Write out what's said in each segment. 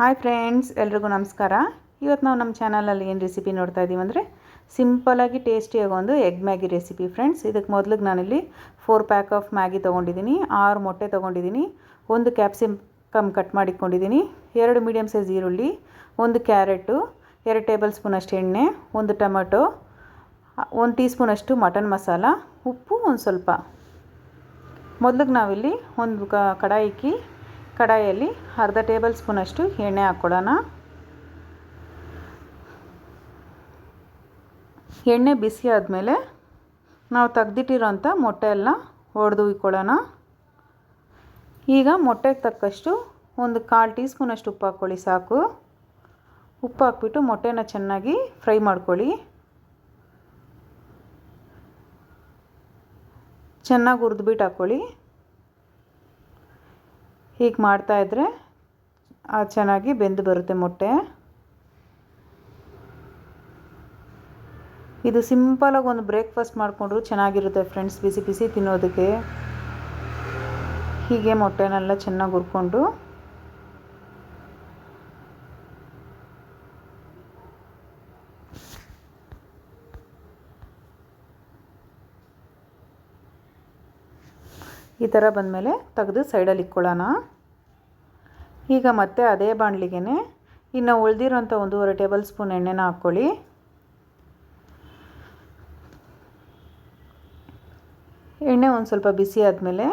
Hi friends, ಎಲ್ರಿಗೂ ನಮಸ್ಕಾರ. ಇವತ್ತು ನಾವು ನಮ್ಮ ಚಾನಲಲ್ಲಿ ಏನು ರೆಸಿಪಿ ನೋಡ್ತಾ ಇದ್ದೀವಿ ಅಂದರೆ ಸಿಂಪಲಾಗಿ ಟೇಸ್ಟಿಯಾಗಿ ಒಂದು ಎಗ್ ಮ್ಯಾಗಿ ರೆಸಿಪಿ ಫ್ರೆಂಡ್ಸ್ ಇದಕ್ಕೆ ಮೊದಲಿಗೆ ನಾನಿಲ್ಲಿ ಫೋರ್ ಪ್ಯಾಕ್ ಆಫ್ ಮ್ಯಾಗಿ ತೊಗೊಂಡಿದ್ದೀನಿ, ಆರು ಮೊಟ್ಟೆ ತೊಗೊಂಡಿದ್ದೀನಿ, ಒಂದು ಕ್ಯಾಪ್ಸಿಕಮ್ ಕಟ್ ಮಾಡಿಕೊಂಡಿದ್ದೀನಿ ಎರಡು ಮೀಡಿಯಮ್ ಸೈಜ್ ಈರುಳ್ಳಿ, ಒಂದು ಕ್ಯಾರೆಟು, ಎರಡು ಟೇಬಲ್ ಸ್ಪೂನಷ್ಟು ಎಣ್ಣೆ, ಒಂದು ಟೊಮೆಟೊ, ಒಂದು ಟೀ ಸ್ಪೂನಷ್ಟು ಮಟನ್ ಮಸಾಲ, ಉಪ್ಪು ಒಂದು ಸ್ವಲ್ಪ. ಮೊದಲಿಗೆ ನಾವಿಲ್ಲಿ ಒಂದು ಕ ಕಡಾಯಿ ಇಕ್ಕಿ ಕಡಾಯಿಯಲ್ಲಿ ಅರ್ಧ ಟೇಬಲ್ ಸ್ಪೂನಷ್ಟು ಎಣ್ಣೆ ಹಾಕ್ಕೊಳ್ಳೋಣ ಎಣ್ಣೆ ಬಿಸಿ ಆದಮೇಲೆ ನಾವು ತೆಗ್ದಿಟ್ಟಿರೋಂಥ ಮೊಟ್ಟೆ ಎಲ್ಲ ಒಡೆದು ಇಕ್ಕೊಳ್ಳೋಣ ಈಗ ಮೊಟ್ಟೆಗೆ ತಕ್ಕಷ್ಟು ಒಂದು ಕಾಲು ಟೀ ಸ್ಪೂನಷ್ಟು ಉಪ್ಪು ಹಾಕ್ಕೊಳ್ಳಿ ಸಾಕು. ಉಪ್ಪು ಹಾಕ್ಬಿಟ್ಟು ಮೊಟ್ಟೆನ ಚೆನ್ನಾಗಿ ಫ್ರೈ ಮಾಡ್ಕೊಳ್ಳಿ. ಚೆನ್ನಾಗಿ ಹುರಿದ್ಬಿಟ್ಟು ಹಾಕ್ಕೊಳ್ಳಿ. ಹೀಗೆ ಮಾಡ್ತಾಯಿದ್ರೆ ಚೆನ್ನಾಗಿ ಬೆಂದು ಬರುತ್ತೆ ಮೊಟ್ಟೆ. ಇದು ಸಿಂಪಲಾಗಿ ಒಂದು ಬ್ರೇಕ್ಫಾಸ್ಟ್ ಮಾಡಿಕೊಂಡ್ರು ಚೆನ್ನಾಗಿರುತ್ತೆ ಫ್ರೆಂಡ್ಸ್, ಬಿಸಿ ಬಿಸಿ ತಿನ್ನೋದಕ್ಕೆ. ಹೀಗೆ ಮೊಟ್ಟೆನೆಲ್ಲ ಚೆನ್ನಾಗಿ ಹುರ್ಕೊಂಡು ಈ ಥರ ಬಂದಮೇಲೆ ತೆಗೆದು ಸೈಡಲ್ಲಿ ಇಕ್ಕೊಳ್ಳೋಣ. ಈಗ ಮತ್ತೆ ಅದೇ ಬಾಣಲಿಗೆ ಇನ್ನು ಉಳಿದಿರೋಂಥ ಒಂದೂವರೆ ಟೇಬಲ್ ಸ್ಪೂನ್ ಎಣ್ಣೆನ ಹಾಕ್ಕೊಳ್ಳಿ. ಎಣ್ಣೆ ಒಂದು ಸ್ವಲ್ಪ ಬಿಸಿ ಆದಮೇಲೆ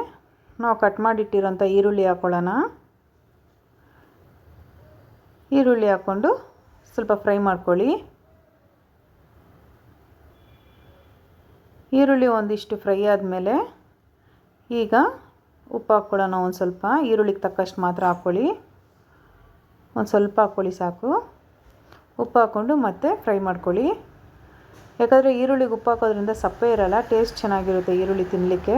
ನಾವು ಕಟ್ ಮಾಡಿಟ್ಟಿರೋಂಥ ಈರುಳ್ಳಿ ಹಾಕ್ಕೊಳ್ಳೋಣ. ಈರುಳ್ಳಿ ಹಾಕ್ಕೊಂಡು ಸ್ವಲ್ಪ ಫ್ರೈ ಮಾಡ್ಕೊಳ್ಳಿ. ಈರುಳ್ಳಿ ಒಂದಿಷ್ಟು ಫ್ರೈ ಆದಮೇಲೆ ಈಗ ಉಪ್ಪು ಹಾಕ್ಕೊಳ್ಳೋಣ ಒಂದು ಸ್ವಲ್ಪ. ಈರುಳ್ಳಿಗೆ ತಕ್ಕಷ್ಟು ಮಾತ್ರ ಹಾಕ್ಕೊಳ್ಳಿ. ಒಂದು ಸ್ವಲ್ಪ ಹಾಕ್ಕೊಳ್ಳಿ ಸಾಕು. ಉಪ್ಪು ಹಾಕ್ಕೊಂಡು ಮತ್ತೆ ಫ್ರೈ ಮಾಡ್ಕೊಳ್ಳಿ. ಯಾಕಂದರೆ ಈರುಳ್ಳಿಗೆ ಉಪ್ಪು ಹಾಕೋದ್ರಿಂದ ಸಪ್ಪೆ ಇರಲ್ಲ, ಟೇಸ್ಟ್ ಚೆನ್ನಾಗಿರುತ್ತೆ ಈರುಳ್ಳಿ ತಿನ್ನಲಿಕ್ಕೆ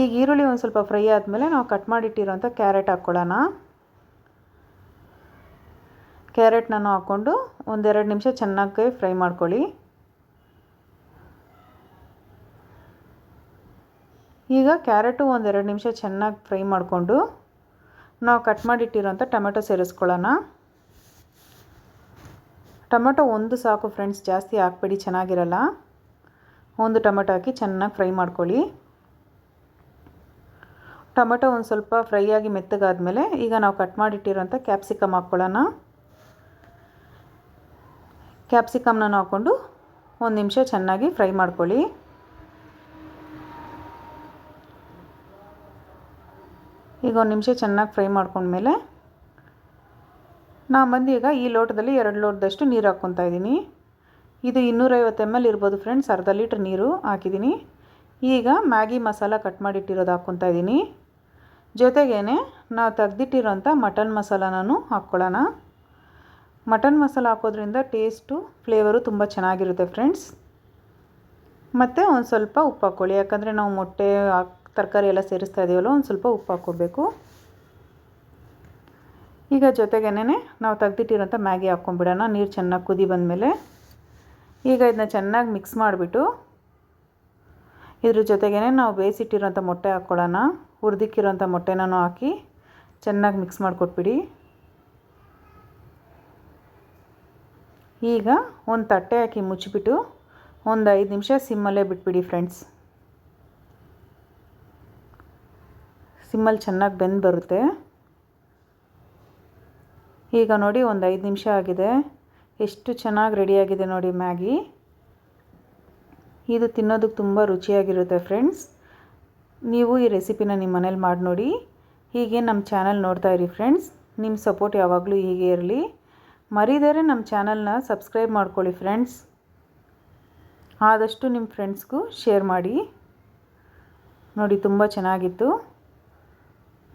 ಈಗ ಈರುಳ್ಳಿ ಒಂದು ಸ್ವಲ್ಪ ಫ್ರೈ ಆದಮೇಲೆ ನಾವು ಕಟ್ ಮಾಡಿಟ್ಟಿರೋಂಥ ಕ್ಯಾರೆಟ್ ಹಾಕ್ಕೊಳ್ಳೋಣ. ಕ್ಯಾರೆಟ್ನೂ ಹಾಕ್ಕೊಂಡು ಒಂದೆರಡು ನಿಮಿಷ ಚೆನ್ನಾಗಿ ಫ್ರೈ ಮಾಡ್ಕೊಳ್ಳಿ. ಈಗ ಕ್ಯಾರೆಟು ಒಂದೆರಡು ನಿಮಿಷ ಚೆನ್ನಾಗಿ ಫ್ರೈ ಮಾಡಿಕೊಂಡು ನಾವು ಕಟ್ ಮಾಡಿಟ್ಟಿರೋಂಥ ಟೊಮೆಟೊ ಸೇರಿಸ್ಕೊಳ್ಳೋಣ. ಟೊಮೆಟೊ ಒಂದು ಸಾಕು ಫ್ರೆಂಡ್ಸ್, ಜಾಸ್ತಿ ಹಾಕ್ಬೇಡಿ, ಚೆನ್ನಾಗಿರಲ್ಲ. ಒಂದು ಟೊಮೆಟೊ ಹಾಕಿ ಚೆನ್ನಾಗಿ ಫ್ರೈ ಮಾಡ್ಕೊಳ್ಳಿ. ಟೊಮೆಟೊ ಒಂದು ಸ್ವಲ್ಪ ಫ್ರೈ ಆಗಿ ಮೆತ್ತಗಾದ್ಮೇಲೆ ಈಗ ನಾವು ಕಟ್ ಮಾಡಿಟ್ಟಿರೋಂಥ ಕ್ಯಾಪ್ಸಿಕಮ್ ಹಾಕ್ಕೊಳ್ಳೋಣ. ಕ್ಯಾಪ್ಸಿಕಮ್ನ ಹಾಕ್ಕೊಂಡು ಒಂದು ನಿಮಿಷ ಚೆನ್ನಾಗಿ ಫ್ರೈ ಮಾಡ್ಕೊಳ್ಳಿ. ಈಗ ಒಂದು ನಿಮಿಷ ಚೆನ್ನಾಗಿ ಫ್ರೈ ಮಾಡ್ಕೊಂಡ್ಮೇಲೆ ನಾನು ಬಂದು ಈಗ ಈ ಲೋಟದಲ್ಲಿ ಎರಡು ಲೋಟದಷ್ಟು ನೀರು ಹಾಕ್ಕೊತಾ ಇದ್ದೀನಿ. ಇದು ಇನ್ನೂರೈವತ್ತು ಎಂ ಎಲ್ ಇರ್ಬೋದು ಫ್ರೆಂಡ್ಸ್ ಅರ್ಧ ಲೀಟ್ರ್ ನೀರು ಹಾಕಿದ್ದೀನಿ. ಈಗ ಮ್ಯಾಗಿ ಮಸಾಲ ಕಟ್ ಮಾಡಿಟ್ಟಿರೋದು ಹಾಕ್ಕೊತಾ ಇದ್ದೀನಿ. ಜೊತೆಗೇ ನಾವು ತೆಗ್ದಿಟ್ಟಿರೋಂಥ ಮಟನ್ ಮಸಾಲನೂ ಹಾಕ್ಕೊಳ್ಳೋಣ. ಮಟನ್ ಮಸಾಲ ಹಾಕೋದ್ರಿಂದ ಟೇಸ್ಟು ಫ್ಲೇವರು ತುಂಬ ಚೆನ್ನಾಗಿರುತ್ತೆ ಫ್ರೆಂಡ್ಸ್ ಮತ್ತು ಒಂದು ಸ್ವಲ್ಪ ಉಪ್ಪು ಹಾಕ್ಕೊಳ್ಳಿ ಯಾಕಂದರೆ ನಾವು ಮೊಟ್ಟೆ ಹಾಕಿ ತರಕಾರಿ ಎಲ್ಲ ಸೇರಿಸ್ತಾ ಇದೀವಲ್ಲ, ಒಂದು ಸ್ವಲ್ಪ ಉಪ್ಪು ಹಾಕ್ಕೋಬೇಕು. ಈಗ ಜೊತೆಗೇನೆ ನಾವು ತೆಗ್ದಿಟ್ಟಿರೋಂಥ ಮ್ಯಾಗಿ ಹಾಕ್ಕೊಂಬಿಡೋಣ ನೀರು ಚೆನ್ನಾಗಿ ಕುದಿ ಬಂದಮೇಲೆ. ಈಗ ಇದನ್ನ ಚೆನ್ನಾಗಿ ಮಿಕ್ಸ್ ಮಾಡಿಬಿಟ್ಟು, ಇದ್ರ ಜೊತೆಗೇ ನಾವು ಬೇಯಿಸಿಟ್ಟಿರೋಂಥ ಮೊಟ್ಟೆ ಹಾಕ್ಕೊಳ್ಳೋಣ. ಹುರಿದಿಕ್ಕಿರೋಂಥ ಮೊಟ್ಟೆನೂ ಹಾಕಿ ಚೆನ್ನಾಗಿ ಮಿಕ್ಸ್ ಮಾಡಿಕೊಟ್ಬಿಡಿ. ಈಗ ಒಂದು ತಟ್ಟೆ ಹಾಕಿ ಮುಚ್ಚಿಬಿಟ್ಟು, ಒಂದು ಐದು ನಿಮಿಷ ಸಿಮ್ಮಲ್ಲೇ ಬಿಟ್ಬಿಡಿ ಫ್ರೆಂಡ್ಸ್ ಸಿಮ್ಮಲ್ಲಿ ಚೆನ್ನಾಗಿ ಬೆಂದು ಬರುತ್ತೆ. ಈಗ ನೋಡಿ ಒಂದು ಐದು ನಿಮಿಷ ಆಗಿದೆ. ಎಷ್ಟು ಚೆನ್ನಾಗಿ ರೆಡಿಯಾಗಿದೆ ನೋಡಿ ಮ್ಯಾಗಿ. ಇದು ತಿನ್ನೋದಕ್ಕೆ ತುಂಬ ರುಚಿಯಾಗಿರುತ್ತೆ ಫ್ರೆಂಡ್ಸ್ ನೀವು ಈ ರೆಸಿಪಿನ ನಿಮ್ಮ ಮನೇಲಿ ಮಾಡಿ ನೋಡಿ. ಹೀಗೆ ನಮ್ಮ ಚಾನಲ್ ನೋಡ್ತಾ ಇರಿ ಫ್ರೆಂಡ್ಸ್ ನಿಮ್ಮ ಸಪೋರ್ಟ್ ಯಾವಾಗಲೂ ಹೀಗೆ ಇರಲಿ. ಮರಿದರೆ ನಮ್ಮ ಚಾನಲ್ನ ಸಬ್ಸ್ಕ್ರೈಬ್ ಮಾಡ್ಕೊಳ್ಳಿ ಫ್ರೆಂಡ್ಸ್ ಆದಷ್ಟು ನಿಮ್ಮ ಫ್ರೆಂಡ್ಸ್ಗೂ ಶೇರ್ ಮಾಡಿ. ನೋಡಿ ತುಂಬ ಚೆನ್ನಾಗಿತ್ತು.